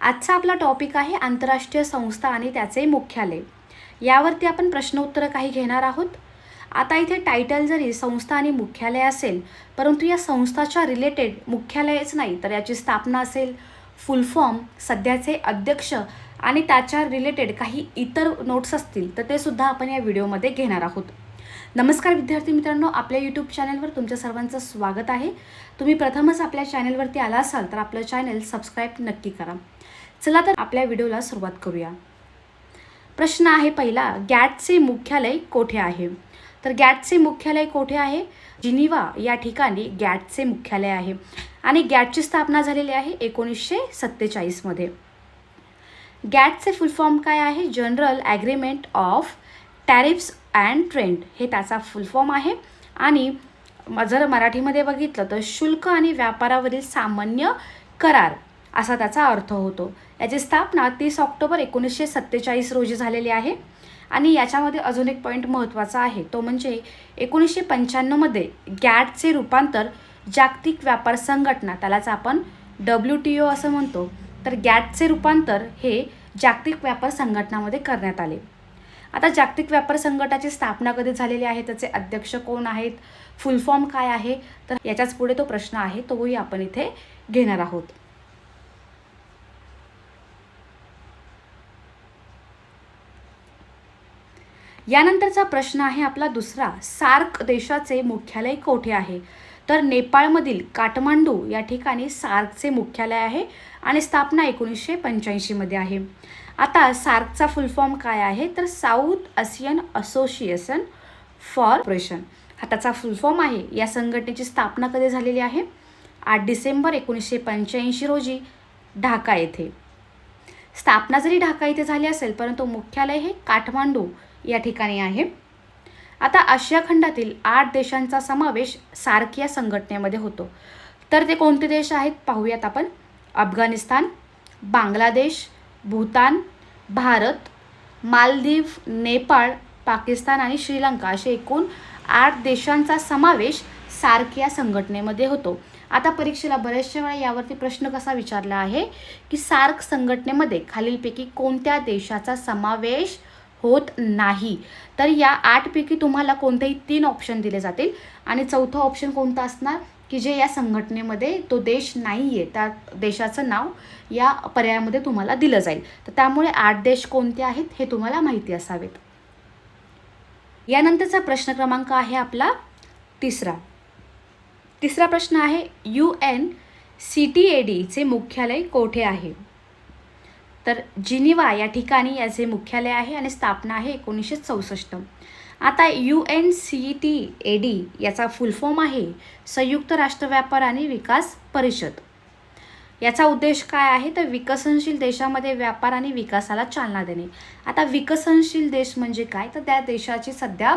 आजचा आपला टॉपिक आहे आंतरराष्ट्रीय संस्था आणि त्याचे मुख्यालय. यावरती आपण प्रश्न उत्तरं काही घेणार आहोत. आता इथे टायटल जरी संस्था आणि मुख्यालय असेल परंतु या संस्थाच्या रिलेटेड मुख्यालयच नाही तर याची स्थापना असेल फुल फॉर्म सध्याचे अध्यक्ष आणि त्याच्या रिलेटेड काही इतर नोट्स असतील तर ते सुद्धा आपण या व्हिडिओमध्ये घेणार आहोत. नमस्कार विद्यार्थी मित्रांनो आपल्या यूट्यूब चॅनलवर तुमच्या सर्वांचं स्वागत आहे. तुम्ही प्रथमच आपल्या चॅनलवरती आला असाल तर आपलं चॅनल सबस्क्राईब नक्की करा. चला तर आपल्या व्हिडिओला सुरुवात करूया. प्रश्न आहे पहिला गॅटचे मुख्यालय कोठे आहे? तर गॅटचे मुख्यालय कोठे आहे? जिनिवा या ठिकाणी गॅटचे मुख्यालय आहे. आणि गॅटची स्थापना झालेली आहे एकोणीसशे सत्तेचाळीसमध्ये गॅटचे फुल फॉर्म काय आहे? General agreement of tariffs and trend हे त्याचा फुल फॉर्म आहे. आणि जर मराठीमध्ये बघितलं तर शुल्क आणि व्यापारावरील सामान्य करार असा त्याचा अर्थ होतो. याची स्थापना तीस ऑक्टोबर एकोणीसशे सत्तेचाळीस रोजी झालेली आहे आणि याच्यामध्ये अजून एक पॉईंट महत्त्वाचा आहे. तो म्हणजे एकोणीसशे पंच्याण्णवमध्ये गॅटचे रूपांतर जागतिक व्यापार संघटना त्यालाच आपण डब्ल्यू टी ओ असं म्हणतो. तर गॅटचे रूपांतर हे जागतिक व्यापार संघटनामध्ये करण्यात आले. आता जागतिक व्यापार संघटनाची स्थापना कधी झालेली आहे? त्याचे अध्यक्ष कोण आहेत? फुल फॉर्म काय आहे? तर याच्याच पुढे तो प्रश्न आहे तोही आपण इथे घेणार आहोत. यानंतरचा प्रश्न आहे आपला दुसरा. सार्क देशाचे मुख्यालय कोठे आहे? तर नेपाळमधील काठमांडू या ठिकाणी सार्कचे मुख्यालय आहे आणि स्थापना एकोणीसशे पंच्याऐंशीमध्ये आहे. आता सार्कचा फुल फॉर्म काय आहे? तर south Asian association for operation. हा त्याचा फुल फॉर्म आहे. या संघटनेची स्थापना कधी झालेली आहे? आठ डिसेंबर एकोणीसशे पंच्याऐंशी रोजी ढाका येथे. स्थापना जरी ढाका इथे झाली असेल परंतु मुख्यालय हे काठमांडू या ठिकाणी आहे. आता आशिया खंडातील आठ देशांचा समावेश सार्क या संघटनेमध्ये होतो. तर ते कोणते देश आहेत? पाहूयात आपण. अफगाणिस्तान बांगलादेश भूतान भारत मालदीव नेपाळ पाकिस्तान आणि श्रीलंका असे एकूण आठ देशांचा समावेश सार्क या संघटनेमध्ये होतो. आता परीक्षेला बऱ्याचशा वेळा यावरती प्रश्न कसा विचारला आहे की सार्क संघटनेमध्ये खालीलपैकी कोणत्या देशाचा समावेश होत नाही. तर या आठपैकी तुम्हाला कोणतेही तीन ऑप्शन दिले जातील. आणि चौथा ऑप्शन कोणता असणार? की जे या संघटनेमध्ये तो देश नाही आहे त्या देशाचं नाव या पर्यायामध्ये तुम्हाला दिलं जाईल. तर त्यामुळे आठ देश कोणते आहेत हे तुम्हाला माहिती असावेत. यानंतरचा प्रश्न क्रमांक आहे आपला तिसरा. तिसरा प्रश्न आहे U N C T A डीचे मुख्यालय कोठे आहे? तर जिनिवा या ठिकाणी याचे मुख्यालय आहे आणि स्थापना आहे एकोणीसशे चौसष्ट. आता U N C T A D याचा फुल फॉर्म आहे. संयुक्त राष्ट्र व्यापार आणि विकास परिषद. याचा उद्देश काय आहे? तर विकसनशील देशामध्ये व्यापार आणि विकासाला चालना देणे. आता विकसनशील देश म्हणजे काय? तर त्या देशाची सध्या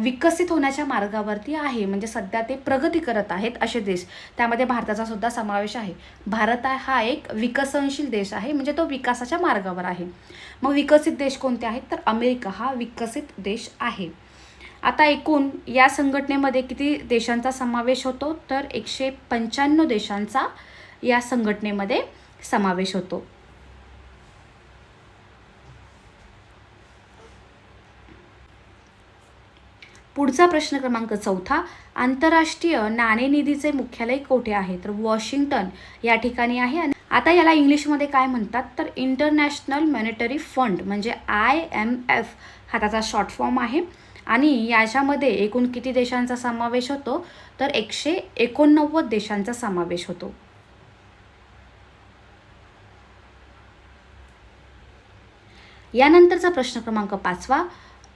विकसित होण्याच्या मार्गावरती आहे. म्हणजे सध्या ते प्रगती करत आहेत असे देश. त्यामध्ये भारताचा सुद्धा समावेश आहे. भारत हा एक विकसनशील देश आहे. म्हणजे तो विकासाच्या मार्गावर आहे. मग विकसित देश कोणते आहेत? तर अमेरिका हा विकसित देश आहे. आता एकूण या संघटनेमध्ये किती देशांचा समावेश होतो? तर एकशे पंच्याण्णव देशांचा या संघटनेमध्ये समावेश होतो. पुढचा प्रश्न क्रमांक चौथा आंतरराष्ट्रीय नाणेनिधीचे मुख्यालय कोठे आहे? तर वॉशिंग्टन या ठिकाणी आहे. आणि आता याला इंग्लिशमध्ये काय म्हणतात? तर इंटरनॅशनल मॉनिटरी फंड म्हणजे आय एम एफ हा त्याचा शॉर्ट फॉर्म आहे. आणि याच्यामध्ये एकूण किती देशांचा समावेश होतो? तर एकशे एकोणनव्वद देशांचा समावेश होतो. यानंतरचा प्रश्न क्रमांक पाचवा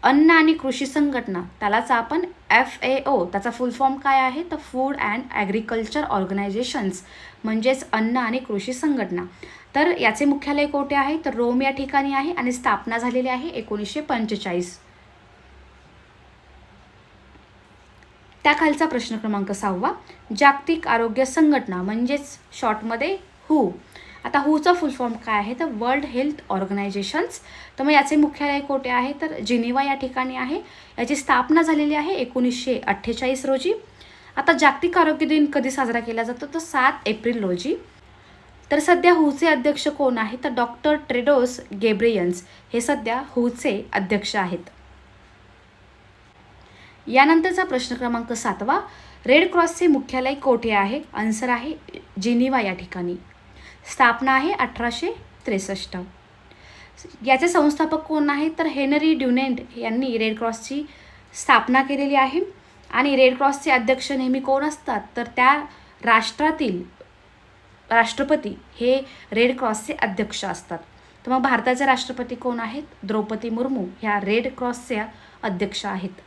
अन्न आणि कृषी संघटना त्यालाच आपण एफ ए ओ त्याचा फुल फॉर्म काय आहे? तर फूड अँड ॲग्रिकल्चर ऑर्गनायझेशन्स म्हणजेच अन्न आणि कृषी संघटना. तर याचे मुख्यालय कोठे आहे? तर रोम या ठिकाणी आहे आणि स्थापना झालेली आहे एकोणीसशे पंचेचाळीस. त्याखालचा प्रश्न क्रमांक सहावा जागतिक आरोग्य संघटना म्हणजेच शॉर्टमध्ये हू आता हूचा फुल फॉर्म काय आहे? तर वर्ल्ड हेल्थ ऑर्गनायझेशन्स तर मग याचे मुख्यालय कोठे आहे? तर जिनिवा या ठिकाणी आहे. याची स्थापना झालेली आहे एकोणीसशे अठ्ठेचाळीस रोजी. आता जागतिक आरोग्य दिन कधी साजरा केला जातो? तर सात एप्रिल रोजी. तर सध्या हुचे अध्यक्ष कोण आहे? तर डॉक्टर ट्रेडोस गेब्रियन्स हे सध्या हूचे अध्यक्ष आहेत. यानंतरचा प्रश्न क्रमांक सातवा. रेड क्रॉसचे मुख्यालय कोठे आहे? आन्सर आहे जिनिवा या ठिकाणी. स्थापना आहे अठराशे त्रेसष्ट. याचे संस्थापक कोण आहेत? तर हेनरी ड्युनेंट यांनी रेड क्रॉसची स्थापना केलेली आहे. आणि रेड क्रॉसचे अध्यक्ष नेहमी कोण असतात? तर त्या राष्ट्रातील राष्ट्रपती हे रेड क्रॉसचे अध्यक्ष असतात. तर मग भारताचे राष्ट्रपती कोण आहेत? द्रौपदी मुर्मू ह्या रेड क्रॉसच्या अध्यक्ष आहेत.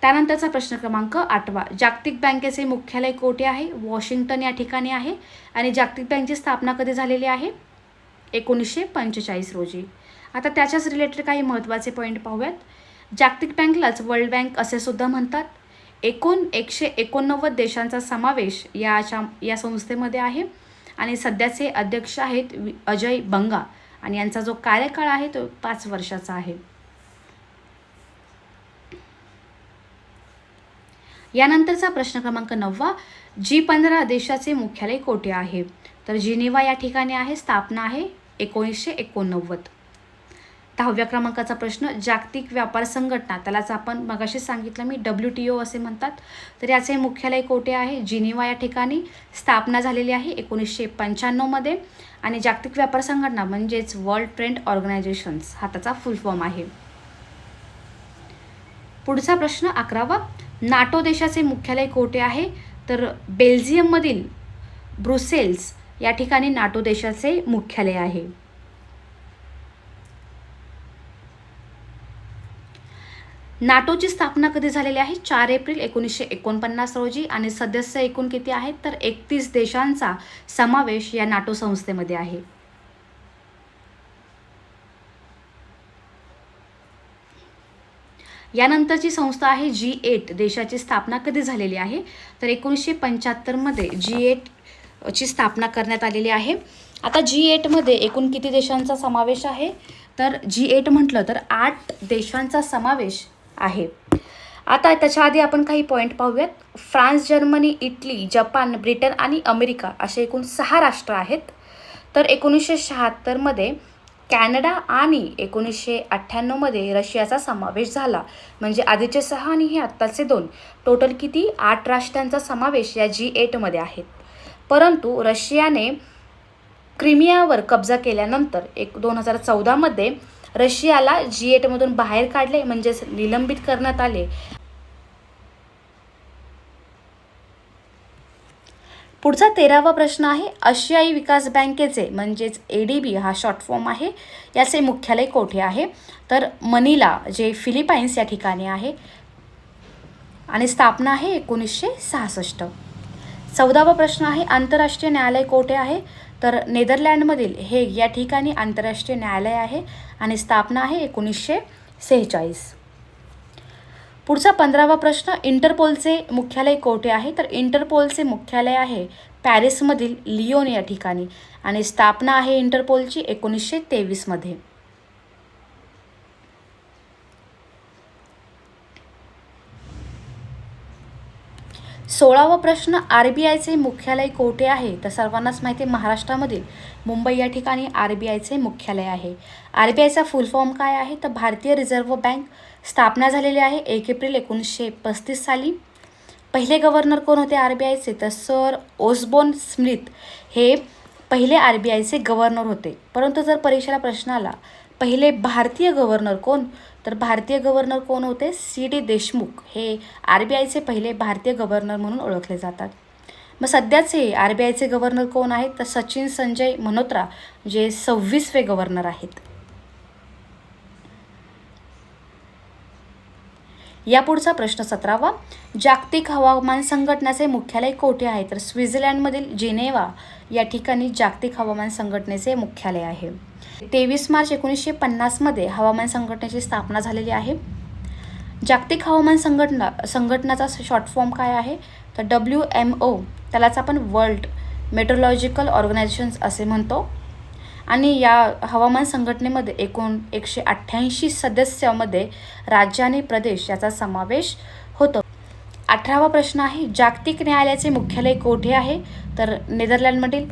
त्यानंतरचा प्रश्न क्रमांक आठवा. जागतिक बँकेचे मुख्यालय कोठे आहे? वॉशिंग्टन या ठिकाणी आहे. आणि जागतिक बँकची स्थापना कधी झालेली आहे? एकोणीसशे पंचेचाळीस रोजी. आता त्याच्याच रिलेटेड काही महत्त्वाचे पॉईंट पाहूयात. जागतिक बँकलाच वर्ल्ड बँक असे सुद्धा म्हणतात. एकूण एकशे एकोणनव्वद देशांचा समावेश याच्या या संस्थेमध्ये आहे. आणि सध्याचे अध्यक्ष आहेत वि- अजय बंगा. आणि यांचा जो कार्यकाळ आहे तो पाच वर्षाचा आहे. यानंतरचा प्रश्न क्रमांक नववा जी पंधरा देशाचे मुख्यालय कोठे आहे? तर जिनेवा या ठिकाणी आहे स्थापना आहे एकोणीसशे एकोणनव्वद. दहाव्या क्रमांकाचा प्रश्न जागतिक व्यापार संघटना त्यालाच आपण मगाशी सांगितलं मी डब्ल्यू टी ओ असे म्हणतात. तर याचे मुख्यालय कोठे आहे? जिनेवा या ठिकाणी स्थापना झालेली आहे एकोणीसशे पंच्याण्णवमध्ये आणि जागतिक व्यापार संघटना म्हणजेच वर्ल्ड ट्रेंड ऑर्गनायझेशन्स हा त्याचा फुल फॉर्म आहे. पुढचा प्रश्न अकरावा. नाटो देशाचे मुख्यालय कोठे आहे? तर बेल्जियममधील ब्रुसेल्स या ठिकाणी नाटो देशाचे मुख्यालय आहे. नाटोची स्थापना कधी झालेली आहे? चार एप्रिल एकोणीसशे एकोणपन्नास रोजी आणि सदस्य एकूण किती आहेत? तर एकतीस देशांचा समावेश या नाटो संस्थेमध्ये आहे. यानंतरची संस्था आहे जी एट देशाची स्थापना कधी झालेली आहे? तर एकोणीसशे पंच्याहत्तरमध्ये जी एट ची स्थापना करण्यात आलेली आहे. आता जी एटमध्ये एकूण किती देशांचा समावेश आहे? तर जी एट म्हटलं तर आठ देशांचा समावेश आहे. आता त्याच्या आधी आपण काही पॉईंट पाहूयात. France Germany Italy Japan Britain आणि अमेरिका असे एकूण सहा राष्ट्र आहेत. तर एकोणीसशे शहात्तरमध्ये कॅनडा आणि एकोणीसशे अठ्ठ्याण्णवमध्ये रशियाचा समावेश झाला. म्हणजे आधीचे सहा आणि हे आत्ताचे दोन. टोटल किती? आठ राष्ट्रांचा समावेश या जी एटमध्ये आहेत. परंतु रशियाने क्रिमियावर कब्जा केल्यानंतर एक दोन हजार चौदामध्ये रशियाला जी एटमधून बाहेर काढले म्हणजेच निलंबित करण्यात आले. पुढचा तेरावा प्रश्न आहे आशियाई विकास बँकेचे म्हणजेच ए डी बी हा शॉर्ट फॉर्म आहे याचे मुख्यालय कोठे आहे? तर मनीला जे फिलिपाईन्स या ठिकाणी आहे. आणि स्थापना आहे एकोणीसशे सहासष्ट. चौदावा प्रश्न आहे आंतरराष्ट्रीय न्यायालय कोठे आहे? तर नेदरलँडमधील हेग या ठिकाणी आंतरराष्ट्रीय न्यायालय आहे. आणि स्थापना आहे एकोणीसशे सेहेचाळीस. पुढचा पंधरावा प्रश्न इंटरपोलचे मुख्यालय कोठे आहे? तर इंटरपोलचे मुख्यालय आहे पॅरिसमधील लिओन या ठिकाणी आणि स्थापना आहे इंटरपोलची एकोणीसशे तेवीसमध्ये सोळावा प्रश्न आर बी आयचे मुख्यालय कोठे आहे? तर सर्वांनाच माहिती आहे महाराष्ट्रामधील मुंबई या ठिकाणी आर बी आयचे मुख्यालय आहे. आर बी आयचा फुल फॉर्म काय आहे? तर भारतीय रिझर्व्ह बँक स्थापना झालेली आहे एक एप्रिल एकोणीसशे पस्तीस साली. पहिले गव्हर्नर कोण होते आर बी आयचे तर सर ओसबोन स्मिथ हे पहिले आर बी आयचे गव्हर्नर होते. परंतु जर परीक्षेला प्रश्न आला पहिले भारतीय गव्हर्नर कोण? तर भारतीय गव्हर्नर कोण होते? C D Deshmukh. हे आर बी आयचे पहिले भारतीय गव्हर्नर म्हणून ओळखले जातात. मग सध्याचे आर बी आयचे गव्हर्नर कोण आहेत? तर सचिन संजय मल्होत्रा जे सव्वीसवे गव्हर्नर आहेत. यापुढचा प्रश्न सतरावा. जागतिक हवामान संघटनेचे मुख्यालय कोठे आहे? तर स्वित्झर्लंडमधील जिनेवा या ठिकाणी जागतिक हवामान संघटनेचे मुख्यालय आहे. तेवीस मार्च एकोणीसशे पन्नासमध्ये हवामान संघटनेची स्थापना झालेली आहे. जागतिक हवामान संघटना संघटनाचा शॉर्ट फॉर्म काय आहे? तर डब्ल्यू एम ओ त्यालाच आपण वर्ल्ड मेट्रोलॉजिकल ऑर्गनायझेशन्स असे म्हणतो. आणि या हवामान संघटनेमध्ये एकूण एकशे अठ्ठ्याऐंशी सदस्यामध्ये राज्य आणि प्रदेश याचा समावेश होतो. अठरावा प्रश्न आहे जागतिक न्यायालयाचे मुख्यालय कोठे आहे? तर नेदरलँडमधील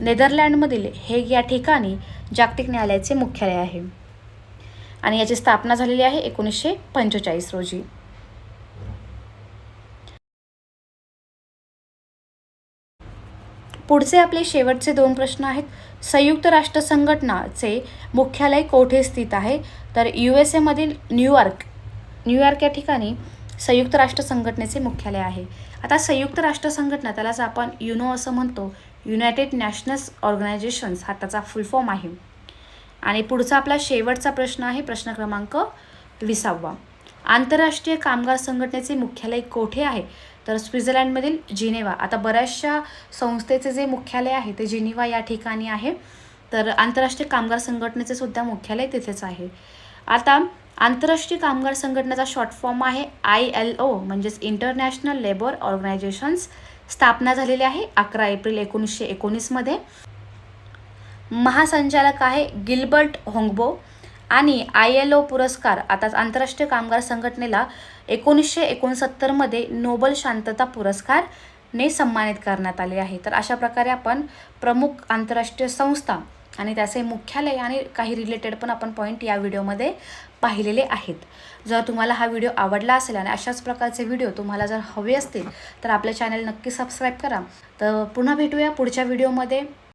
नेदरलँडमधील हेग या ठिकाणी जागतिक न्यायालयाचे मुख्यालय आहे. आणि याची स्थापना झालेली आहे एकोणीसशे पंचेचाळीस रोजी. पुढचे आपले शेवटचे दोन प्रश्न आहेत. संयुक्त राष्ट्र संघटनाचे मुख्यालय कोठे स्थित आहे? तर यू एस एमधील न्यूयॉर्क न्यूयॉर्क या ठिकाणी संयुक्त राष्ट्र संघटनेचे मुख्यालय आहे. आता संयुक्त राष्ट्र संघटना त्यालाच आपण युनो असं म्हणतो. युनायटेड नॅशनल्स ऑर्गनायझेशन्स हा त्याचा फुल फॉर्म आहे. आणि पुढचा आपला शेवटचा प्रश्न आहे प्रश्न क्रमांक विसावा. आंतरराष्ट्रीय कामगार संघटनेचे मुख्यालय कोठे आहे? तर स्वित्झर्लंडमधील जिनेवा. आता बऱ्याचशा संस्थेचे जे मुख्यालय आहे ते जिनेवा या ठिकाणी आहे. तर आंतरराष्ट्रीय कामगार संघटनेचे सुद्धा मुख्यालय तिथेच आहे. आता आंतरराष्ट्रीय कामगार संघटनेचा शॉर्ट फॉर्म आहे आय एल ओ म्हणजेच इंटरनॅशनल लेबर ऑर्गनायझेशन्स स्थापना झालेली आहे अकरा एप्रिल एकोणीसशे एकोणीसमध्ये महासंचालक आहे गिल्बर्ट होंगबो आणि आय एल ओ पुरस्कार आता आंतरराष्ट्रीय कामगार संघटनेला एकोणीसशे एकोणसत्तरमध्ये नोबल शांतता पुरस्कारने सन्मानित करण्यात आले आहे. तर अशा प्रकारे आपण प्रमुख आंतरराष्ट्रीय संस्था आणि त्याचे मुख्यालय आणि काही रिलेटेड पण आपण पॉईंट या व्हिडिओमध्ये पाहिलेले आहेत. जर तुम्हाला हा व्हिडिओ आवडला असेल आणि अशाच प्रकारचे व्हिडिओ तुम्हाला जर हवे असतील तर आपलं चॅनल नक्की सबस्क्राईब करा. तर पुन्हा भेटूया पुढच्या व्हिडिओमध्ये